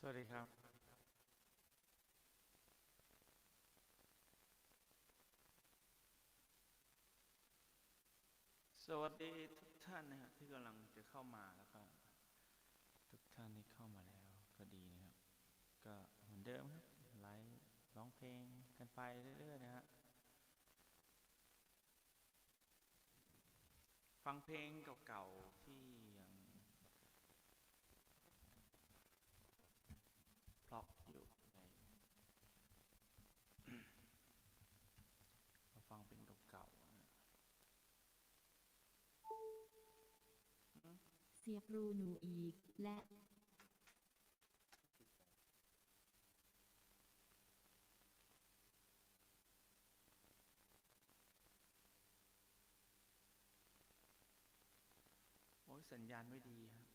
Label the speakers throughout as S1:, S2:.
S1: สวัสดีครับ สวัสดีทุกท่านนะครับที่กำลังจะเข้ามาแล้วก็ทุกท่านที่เข้ามาแล้วก็ดีนะครับ ก็เหมือนเดิมครับไลฟ์ร้องเพลงกันไปเรื่อยๆนะฮะฟังเพลงเก่าๆ เสี
S2: ยบรูหนูอีก และ
S1: โอ้ยสัญญาณไม่ดีครับ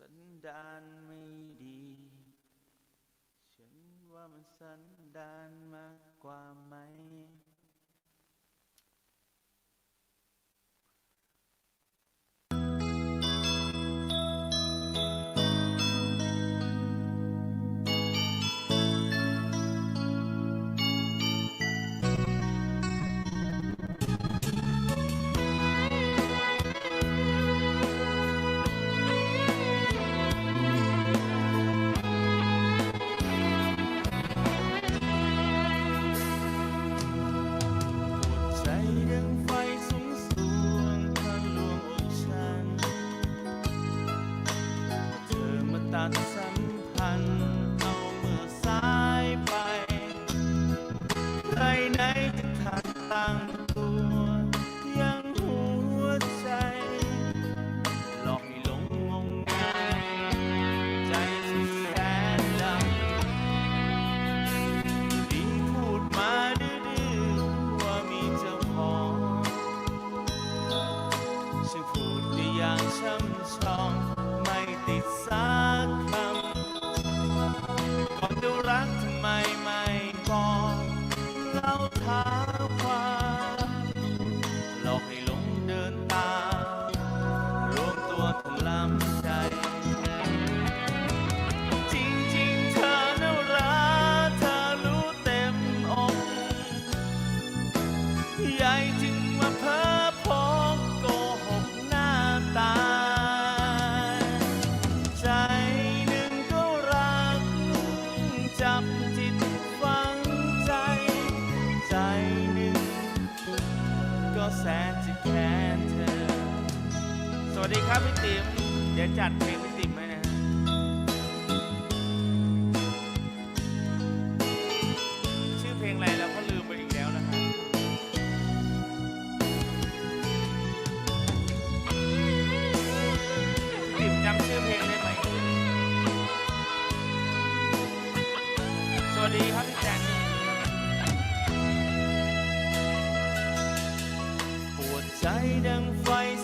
S1: สัญญาณไม่ดี ฉันว่ามันสัญญาณมากกว่าไหม สัมพันธ์ i tay đang phải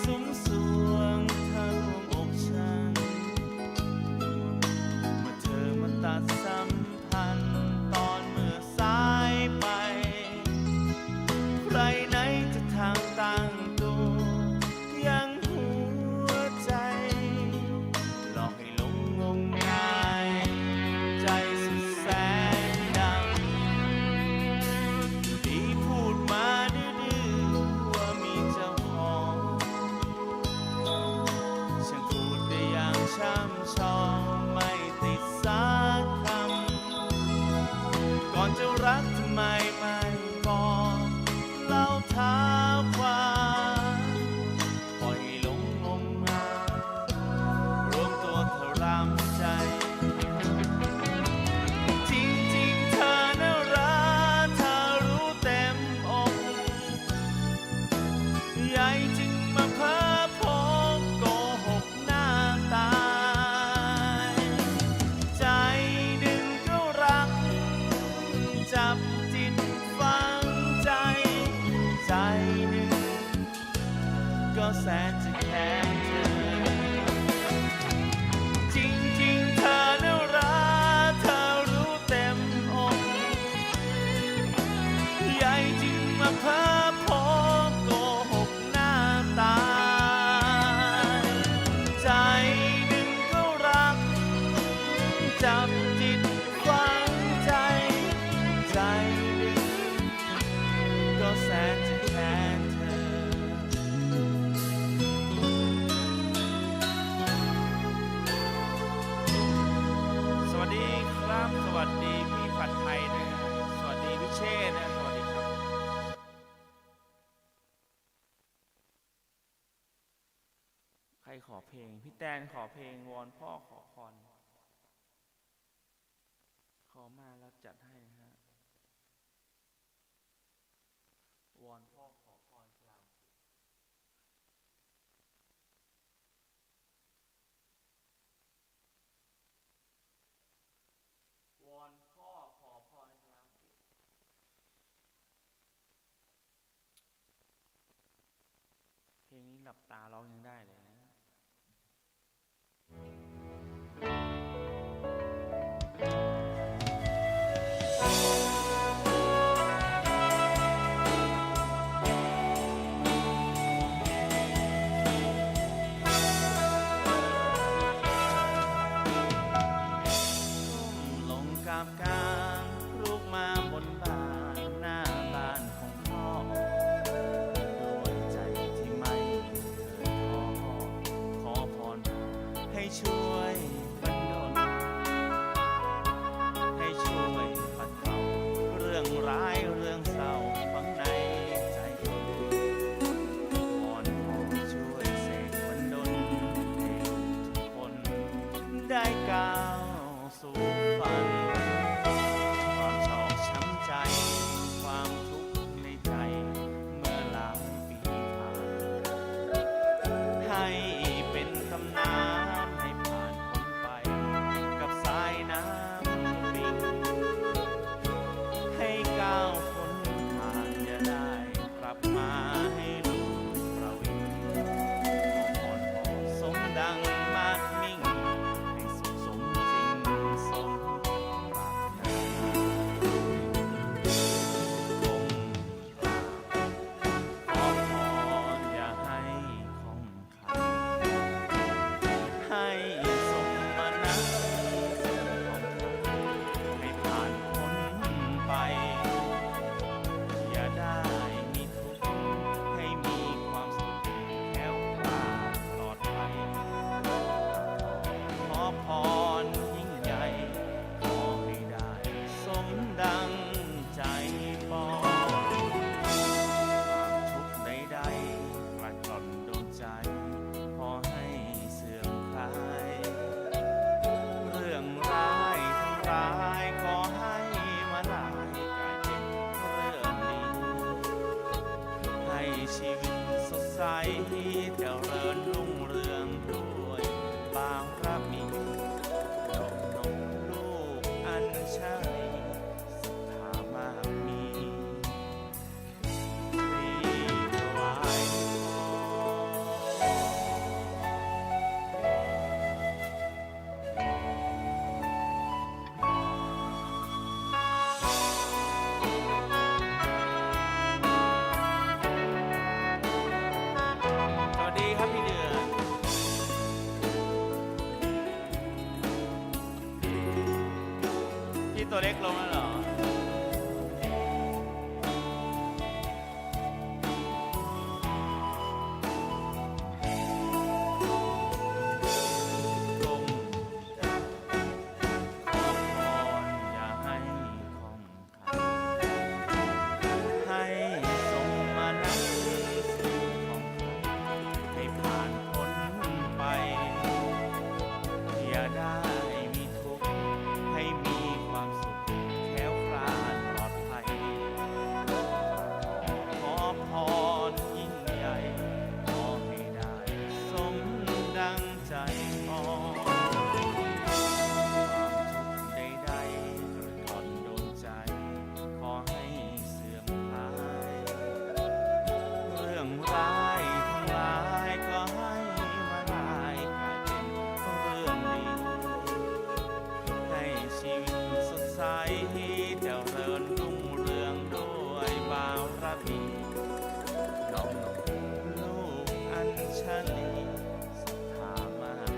S1: เช่นะสวัสดีครับใครขอเพลง พี่แตนขอเพลงวอนพ่อขอพรขอมาแล้วจัดให้ฮะวอนพ่อ หลับตาร้องยังได้เลย 在一条。 ตัวเล็กลงแล้วเหรอ